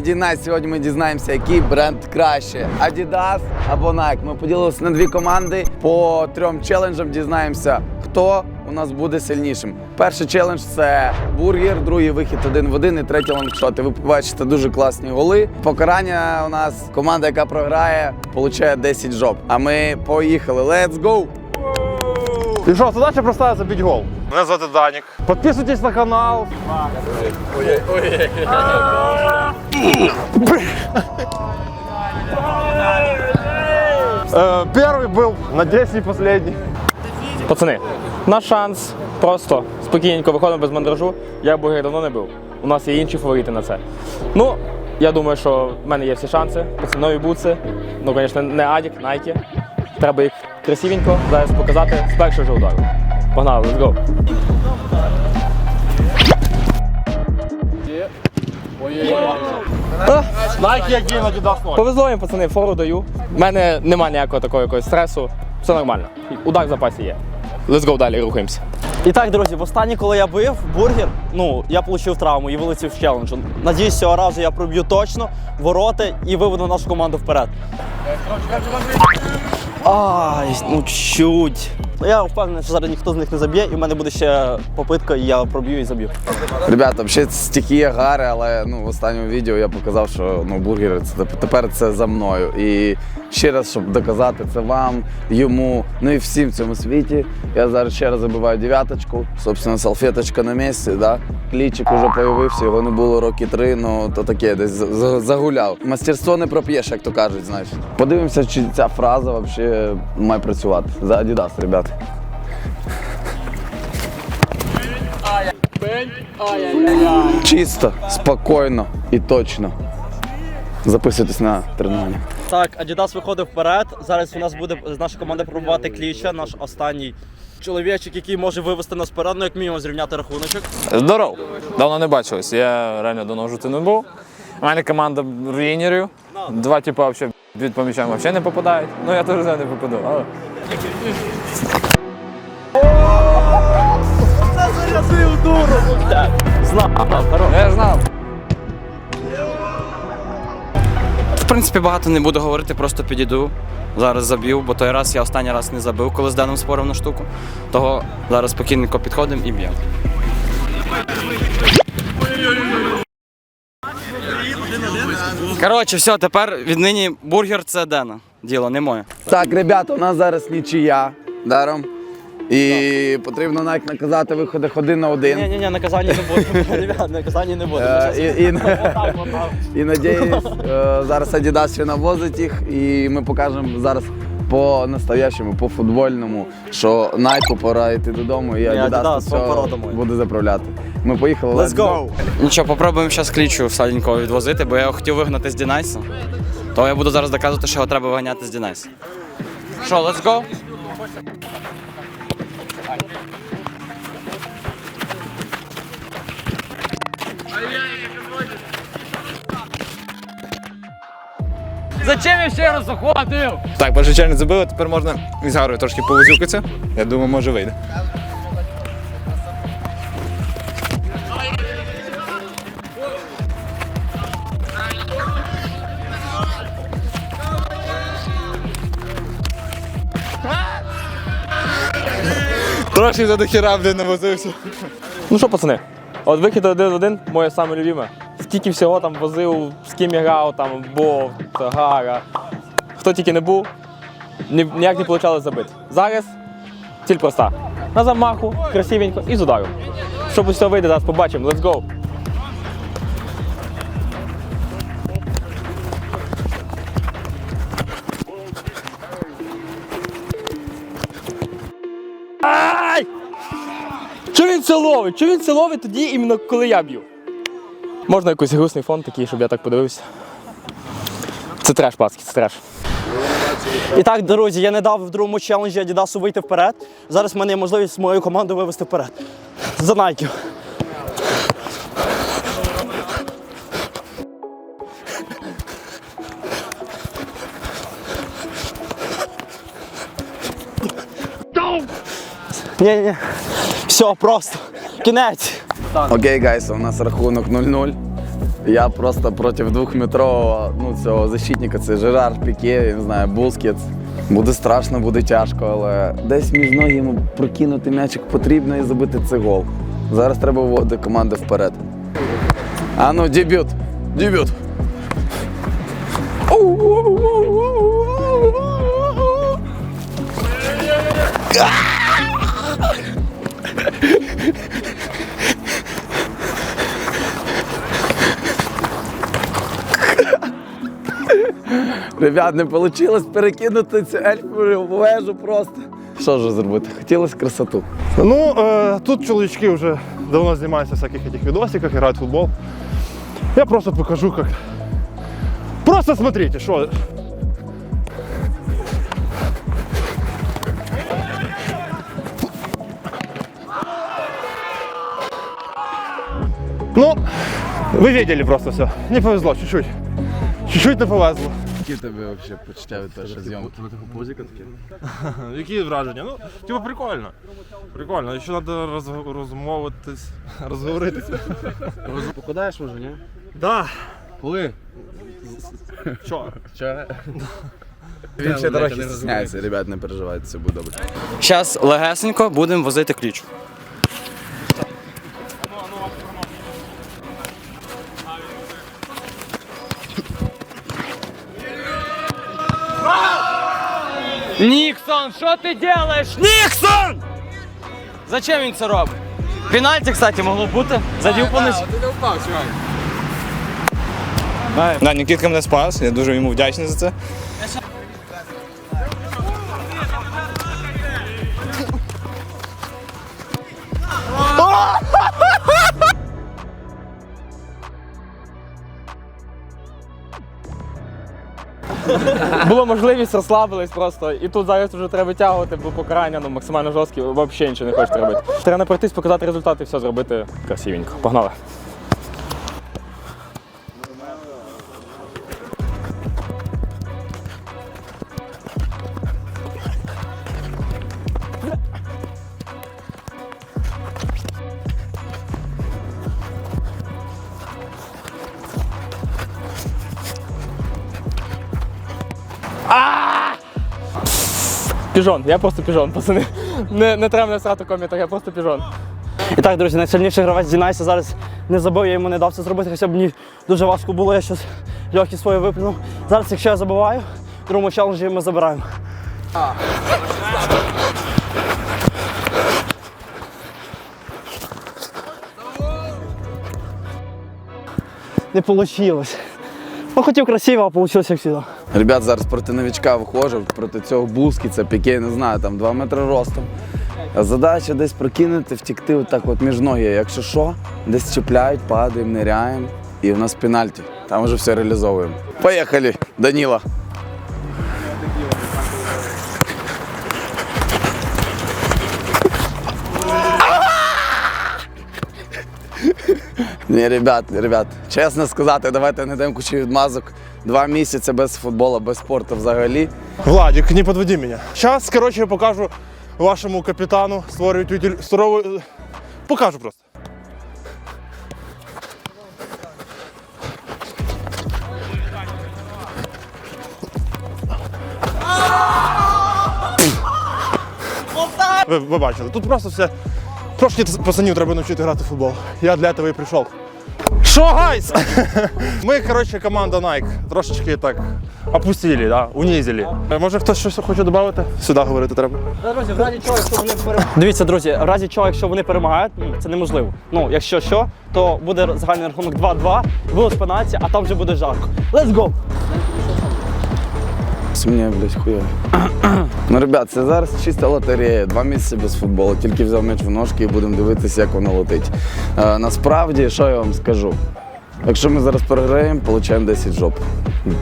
Дінай, сьогодні ми дізнаємося, який бренд краще: Adidas або Nike. Ми поділилися на дві команди. По трьом челенджам дізнаємося, хто у нас буде сильнішим. Перший челендж це бургер, другий вихід один в один і третій лонгшот. І ви побачите дуже класні голи. Покарання у нас команда, яка програє, отримує 10 жоп. А ми поїхали. Let's go! І що, задача проста забити гол. Мене звати Данік. Підписуйтесь на канал. Э, Первый был, надеюсь, не последний. Пацани, наш шанс просто спокійненько виходимо без мандражу. Я бургер давно не був. У нас є інші фаворити на це. Ну, я думаю, що в мене є всі шанси. Пацани, нові бутси. Ну, звісно, не Адік, Найкі. Треба їх красивенько зараз показати з першого ж удару. Погнали, let's go. Найки як дій, Adidas ноль. Повезло їм, пацани, фору даю. У мене немає ніякого такого якогось стресу. Все нормально. Удар в запасі є. Let's go далі, рухаємося. І так, друзі, востаннє, коли я бив бургер, ну я отримав травму і вилетів з челенджу. Надіюсь, цього разу я проб'ю точно ворота і виведу нашу команду вперед. Ай, ну чуть. Я впевнений, що зараз ніхто з них не заб'є, і в мене буде ще попитка, і я проб'ю і заб'ю. Ребята, взагалі стихія гари, але ну, в останньому відео я показав, що ну, бургери це тепер це за мною. І ще раз, щоб доказати це вам, йому, ну і всім в цьому світі. Я зараз ще раз забиваю дев'яточку. Собственно, салфеточка на місці, да? клічик уже появився, його не було роки три, ну то таке, десь за- за- загуляв. Мастерство не проп'єш, як то кажуть, знаєш. Подивимося, чи ця фраза взагалі має працювати. За Adidas, ребята. Чисто, спокійно і точно. Записуйтесь на тренування. Так, Adidas виходить вперед. Зараз у нас буде з нашої команди пробувати кліча, наш останній чоловічок, який може вивести нас вперед, ну як мінімум зрівняти рахуночок. Здоров! Давно не бачились. Я реально давно жити не був. У мене команда руїнерів. Два типа взагалі від помічань взагалі не попадають. Ну я теж не попаду. Але... Я знав. В принципі, багато не буду говорити, просто підійду. Зараз заб'ю, бо той раз я останній раз не забив, коли з Деном спорив на штуку. Того зараз спокійненько підходимо і б'ємо. Коротше, все, тепер віднині бургер це Дена. Діло не моє. Так, ребята, у нас зараз нічия даром. І потрібно навіть наказати виходи один на один. Ні, ні, ні, наказання не буде. Наказання не буде. Е, і, і, і надіюсь, е, зараз Adidas ще навозить їх, і ми покажемо зараз по настоящему, по футбольному, що Nike пора йти додому, і Adidas, все буде заправляти. Ми поїхали. Let's go! Нічого, попробуємо зараз клічу сладенького відвозити, бо я хотів вигнати з Дінайса. То я буду зараз доказувати, що його треба виганяти з Дінайса. Що, let's go? Так, перший челендж забили, тепер можна із Гарою трошки повозюкатися. Я думаю, може вийде. Трошки за дохіра, блін, навозився. Ну що, пацани, от вихід один один, моє саме любиме. Скільки всього там возив, з ким я грав, там Бов, Гара. Хто тільки не був, ніяк не вийшло забити. Зараз ціль проста. На замаху, красивенько і з удару. Щоб усе вийде, зараз побачимо. Let's go! Ай! Чого він це ловить? Чого він це ловить тоді, іменно коли я б'ю? Можна якийсь грустний фон такий, щоб я так подивився. Це треш, пацки, це треш. І так, друзі, я не дав в другому челенджі Adidas вийти вперед. Зараз в мене є можливість мою команду вивести вперед. За Nike. Ні, ні. Все, просто. Кінець. Окей, гайс, у нас рахунок 0-0. Я просто проти двохметрового ну, цього защитника, це Жерар Піке, я не знаю, Бускетс. Буде страшно, буде тяжко, але десь між ноги йому прокинути м'ячик потрібно і забити цей гол. Зараз треба вводити команду вперед. А ну, дебют! Дебют! Ребят, не вийшло перекинути цю ельфову вежу просто. Що ж зробити? Хотілося красоту. Ну, э, тут чоловічки вже давно знімаються в всяких этих видосиках, грають в футбол. Я просто покажу, как. Просто смотрите, что. Ну, вы видели просто все. Не повезло, чуть-чуть. Чуть-чуть не повезло. Які тобі взагалі почуття від першої зйомки? Які враження? Ну, типу, прикольно. Прикольно. Ще треба роз, розмовитись, розговоритися. Покладаєш може, ні? Да. Коли? Вчора. Вчора. Він ще трохи стісняється, ребят, не переживайте, все буде добре. Зараз легесенько будемо возити ключ. Ніксон, що ти робиш? Ніксон! Зачем він це робить? Пенальті, кстати, могло бути. Задів пониж. Да, Нікітка мене спас, я дуже йому вдячний за це. Була можливість, розслабились просто. І тут зараз вже треба витягувати, бо покарання ну, максимально жорсткі, взагалі нічого не хочете робити. Треба не пройтись, показати результат і все зробити красивенько. Погнали. Піжон, я просто піжон, пацани. Не, не треба мене срати комітах, я просто піжон. І так, друзі, найсильніший гравець Дінайса зараз не забив, я йому не дав це зробити, хоча б мені дуже важко було, я щось легкі свої виплюнув. Зараз, якщо я забиваю, в другому челенджі ми забираємо. Не вийшло. Ну, хотів красиво, а вийшло як завжди. Ребят, зараз проти новичка виходжу, проти цього буски, це піке, не знаю, там 2 метри ростом. Задача десь прокинути, втікти отак от між ноги. Якщо що, десь чіпляють, падаємо, ниряємо. І в нас пенальті. Там вже все реалізовуємо. Поїхали, Даніла. Ні, ребят, ребят, чесно сказати, давайте не даємо кучу відмазок. Два місяці без футболу, без спорту взагалі. Владик, не подводи меня. Сейчас, короче, я покажу вашему капитану створювати здоровий. Покажу просто. Ви, ви бачили, тут просто все. Трошки пацанів треба навчити грати в футбол. Я для цього і прийшов. Що, гайс? Ми, коротше, команда Nike. Трошечки так опустили, да? унизили. Може хтось щось хоче додати? Сюди говорити треба. Дивіться, друзі, в разі чого, якщо вони перемагають, ну, це неможливо. Ну, якщо що, то буде загальний рахунок 2-2, вилаз пенальті, а там вже буде жарко. Let's go! Мені, блядь, хуйово. Ну, ребят, це зараз чиста лотерея. Два місяці без футболу. Тільки взяв м'яч в ножки і будемо дивитися, як воно летить. Е, насправді, що я вам скажу? Якщо ми зараз програємо, отримаємо 10 жоп.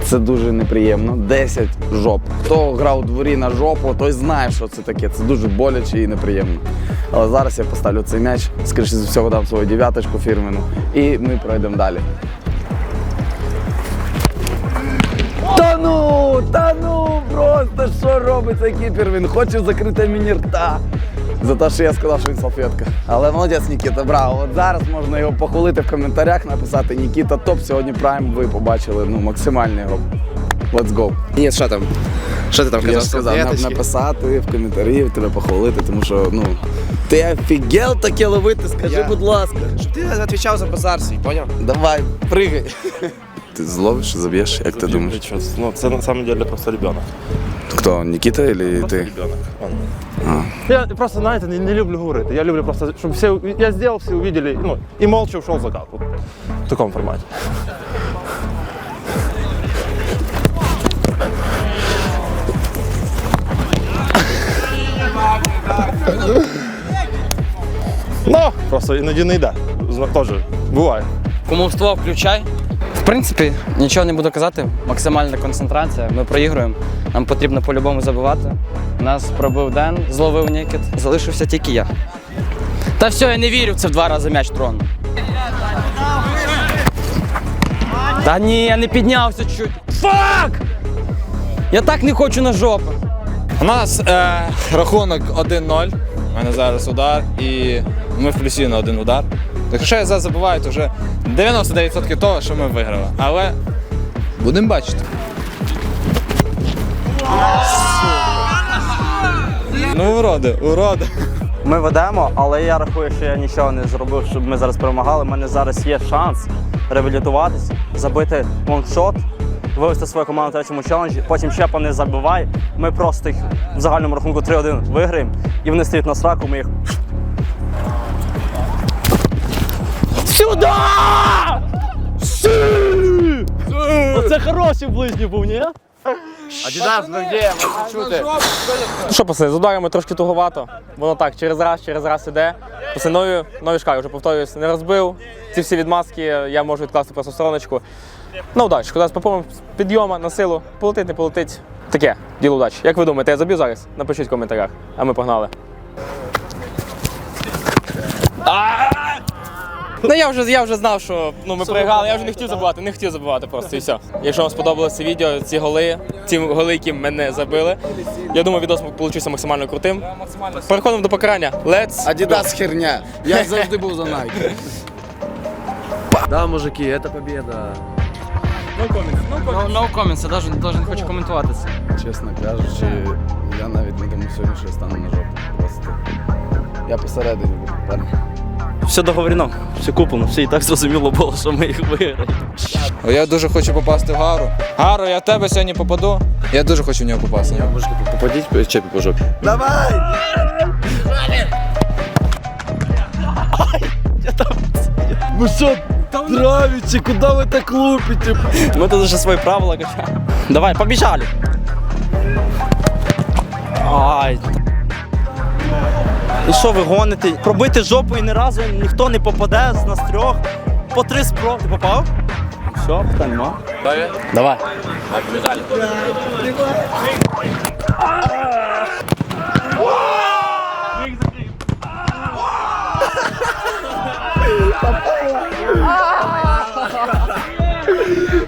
Це дуже неприємно. 10 жоп. Хто грав у дворі на жопу, той знає, що це таке. Це дуже боляче і неприємно. Але зараз я поставлю цей м'яч, скоріше за всього дам свою дев'яточку фірмену, і ми пройдемо далі. Та ну, та ну, просто що робить цей кіпер? Він хоче закрити мені рта. за те, що я сказав, що він салфетка. Але молодець Нікіта, браво. От зараз можна його похвалити в коментарях, написати Нікіта топ. Сьогодні прайм. Ви побачили ну, максимальний його. Let's go. Ні, що там? Що ти там Я сказав, нап- написати в коментарі, тебе похвалити, тому що ну ти офігел таке ловити, скажи, Я- будь ласка. Щоб ти відповідав за базар свій, поняв? Давай, пригай. Ти зловиш, заб'єш, як ти думаєш? Ну, це на самом деле просто ребенок. Хто, Нікіта чи ти? Ребенок. Я просто, знаєте, не, не люблю говорити. Я люблю просто, щоб всі, я зробив, всі увидели, ну, і молча ушел в закат. Вот, в такому форматі. Ну, просто іноді не йде. Зна- Теж буває. Кумовство включай. В принципі, нічого не буду казати. Максимальна концентрація. Ми проігруємо. Нам потрібно по-любому забивати. Нас пробив Ден, зловив Нікіт. Залишився тільки я. Та все, я не вірю це в два рази м'яч трон. Та ні, я не піднявся чуть. Фак! Я так не хочу на жопу. У нас е, рахунок 1-0. У мене зараз удар і ми в плюсі на один удар. Якщо я зараз забуваю, вже 99% того, що ми виграли. Але будемо бачити. Ну, уроди, уроди. Ми ведемо, але я рахую, що я нічого не зробив, щоб ми зараз перемагали. У мене зараз є шанс реабілітуватись, забити лонгшот, вивести свою команду в третьому челенджі. Потім Чепа не забивай. Ми просто їх в загальному рахунку 3-1 виграємо, і вони стоять на сраку, ми їх. Сюди! Сі! Оце хороший ближній був, ні? Адідас, ми вдіємо, чути. Ну що, пацани, з ударами трошки туговато. Воно так, через раз, через раз іде. Пацани, нові, нові шкари, вже повторююсь, не розбив. Ці всі відмазки я можу відкласти просто в стороночку. Ну, удачі. Зараз попробуємо з підйома на силу. Полетить, не полетить. Таке, діло удачі. Як ви думаєте, я заб'ю зараз? Напишіть в коментарях. А ми погнали. Ну я вже, я вже знав, що ну, ми проіграли, я вже не хотів забувати, не хотів забувати просто і все. Якщо вам сподобалося це відео, ці голи, ці голи, які мене забили, я думаю, відос получився максимально крутим. Переходимо до покарання. Let's Адідас херня. Я завжди був за Nike. Да, мужики, это победа. No, no comments, я навіть, навіть не хочу коментувати це. Чесно кажучи, я навіть не думав сьогодні, що я стану на жопу. Просто. Я посередині був парні. Все договорено, все куплено, все і так зрозуміло було, що ми їх виграємо. Я дуже хочу попасти в Гару. Гару, я в тебе сьогодні попаду. Я дуже хочу в нього попасти. Попадіть Чепі по жопі. Давай! Ну що, травите, куди ви так лупите? Ми тут вже свої правила качаємо. Давай, побіжали. Ай. І що ви гоните? Пробити жопу і ні разу ніхто не попаде з нас трьох. По три спроби. Ти попав? Все, питань нема. Давай.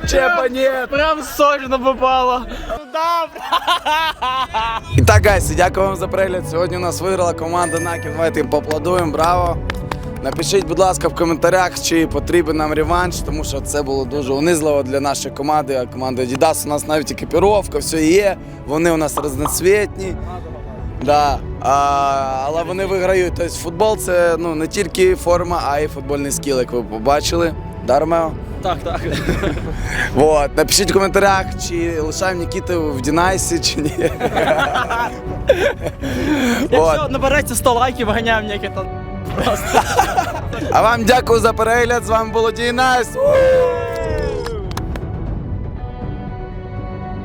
Чепа, ні! Прям сочно попало. І так, гайси, дякую вам за перегляд. Сьогодні у нас виграла команда Накі. Давайте їм поаплодуємо, браво. Напишіть, будь ласка, в коментарях, чи потрібен нам реванш, тому що це було дуже унизливо для нашої команди. Команда Adidas у нас навіть екіпіровка, все є. Вони у нас різноцвітні. Да. А, але вони виграють. Тобто футбол це ну, не тільки форма, а й футбольний скіл, як ви побачили. Да, Ромео? Так, так. Вот. Напишіть в коментарях, чи лишаємо Нікіту в Дінайсі, чи ні. Якщо набереться 100 лайків, ганяємо ніякі Просто. А вам дякую за перегляд. З вами було Дінайс.